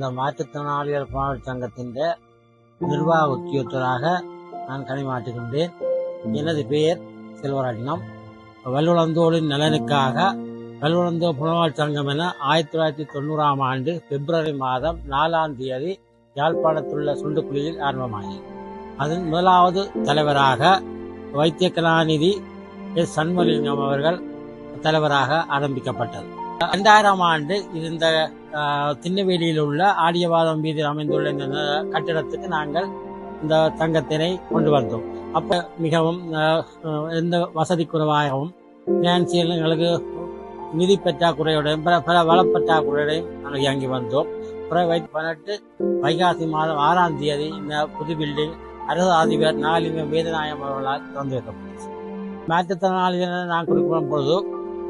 மாற்றுத்திறனாளிகள் போராட்ட சங்கத்தின் நிர்வாக உத்தியோகத்தராக நான் கனிமாற்றுகின்றேன் எனது பெயர் செல்வராஜினம். வல்லுழந்தோரின் நலனுக்காக வல்லுழந்தோ புலனாய்வு சங்கம் என ஆயிரத்தி தொள்ளாயிரத்தி தொண்ணூறாம் ஆண்டு பிப்ரவரி மாதம் நாலாம் தேதி யாழ்ப்பாணத்துள்ள சுண்டுக்குழியில் ஆரம்பமானது அதன் முதலாவது தலைவராக வைத்திய கலாநிதி எஸ் சண்முகலிங்கம் அவர்கள் தலைவராக ஆரம்பிக்கப்பட்டது. இரண்டாயிரம் ஆண்டு இந்த திண்ணவேலியில் உள்ள ஆடியவாதம் வீதியில் அமைந்துள்ள இந்த கட்டிடத்துக்கு நாங்கள் இந்த தங்கத்தினை கொண்டு வந்தோம். அப்ப மிகவும் எந்த வசதி குறைவாகவும் பினான்சியல் எங்களுக்கு நிதி பற்றாக்குறையுடன் பல பல வளப்பற்றாக்குறையுடையும் நாங்கள் இயங்கி வந்தோம். அப்புறம் பதினெட்டு வைகாசி மாதம் ஆறாம் தேதி இந்த புது பில்டிங் அரசு அதிபர் நாளிம வேதநாயகம் அவர்களால் திறந்து வைக்கப்பட்டது. மாற்றுத்திறனாளிகள் நான் குறிப்பிடும் பொழுது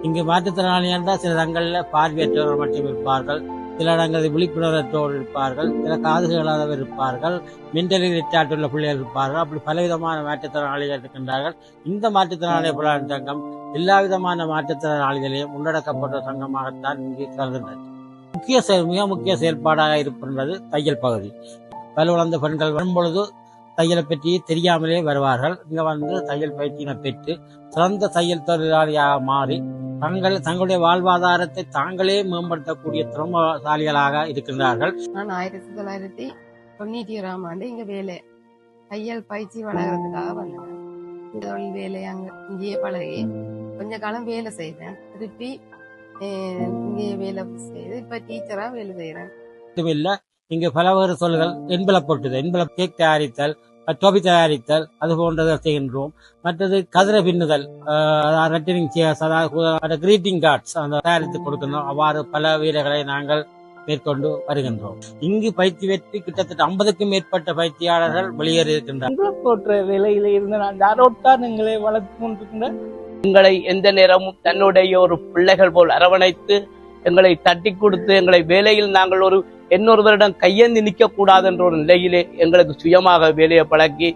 இங்கு மாற்றுத்திறனாளியாக என்றால் சில இடங்களில் பார்வையற்றவர்கள் மட்டும் இருப்பார்கள். சில இடங்களில் விழிப்புணர்வற்றோடு இருப்பார்கள். சில காது இருப்பார்கள். மென்டலி ரிட்டார்ட் உள்ள பிள்ளைகள் இருப்பார்கள். அப்படி பலவிதமான மாற்றுத்திறனாளிகள் இருக்கின்றார்கள். இந்த மாற்றுத்திறனாளி புலன் சங்கம் எல்லா விதமான மாற்றுத்திறனாளிகளையும் உள்ளடக்கப்பட்ட சங்கமாகத்தான் இங்கு கருதுகிறது முக்கிய செயல் மிக முக்கிய செயல்பாடாக இருக்கின்றது தையல் பகுதி. வலுவளர்ந்த பெண்கள் வரும்பொழுது தையலை பற்றி தெரியாமலே வருவார்கள். இங்கே வந்து தையல் பயிற்சியினை பெற்று சிறந்த தையல் தொழிலாளியாக மாறி தங்கள் தங்களுடைய வாழ்வாதாரத்தை தாங்களே மேம்படுத்தக்கூடிய திறமசாலிகளாக இருக்கின்றார்கள். நான் ஆயிரத்தி தொள்ளாயிரத்தி தொண்ணூற்றி ஓராம் ஆண்டு இங்க வேலை தையல் பயிற்சி வளர்கறதுக்காக வந்தேன். இந்த தொழில் வேலை அங்க இங்கேயே பழகி கொஞ்ச காலம் வேலை செய்தேன். திருப்பி அஹ், இங்கேயே வேலை செய்து இப்ப டீச்சரா வேலை செய்யறேன் இங்கு பலவேறு சொல்கள் என்பலப்பட்டது என்பல கேக் தயாரித்தல் டோபி தயாரித்தல் அது போன்றதை செய்கின்றோம். மற்றது கதிரை பின்னுதல் ரெட்டரிங் சேர்ஸ் அதாவது கிரீட்டிங் கார்ட்ஸ் அந்த தயாரித்து கொடுக்கணும். அவ்வாறு பல வீரர்களை நாங்கள் மேற்கொண்டு வருகின்றோம். இங்கு பயிற்சி வெற்றி கிட்டத்தட்ட ஐம்பதுக்கும் மேற்பட்ட பயிற்சியாளர்கள் வெளியேறி இருக்கின்றனர். எங்களை போன்ற வேலையில இருந்து நான் யாரோட்டான் எங்களை வளர்த்து கொண்டிருக்கின்ற எங்களை எந்த நேரமும் தன்னுடைய ஒரு பிள்ளைகள் போல் அரவணைத்து எங்களை தட்டி கொடுத்து எங்களை வேலையில் நாங்கள் ஒரு இன்னொருவரிடம் கையேந்தி நிற்க கூடாது என்ற ஒரு நிலையிலே எங்களுக்கு சுயமாக வேலையை பழக்கி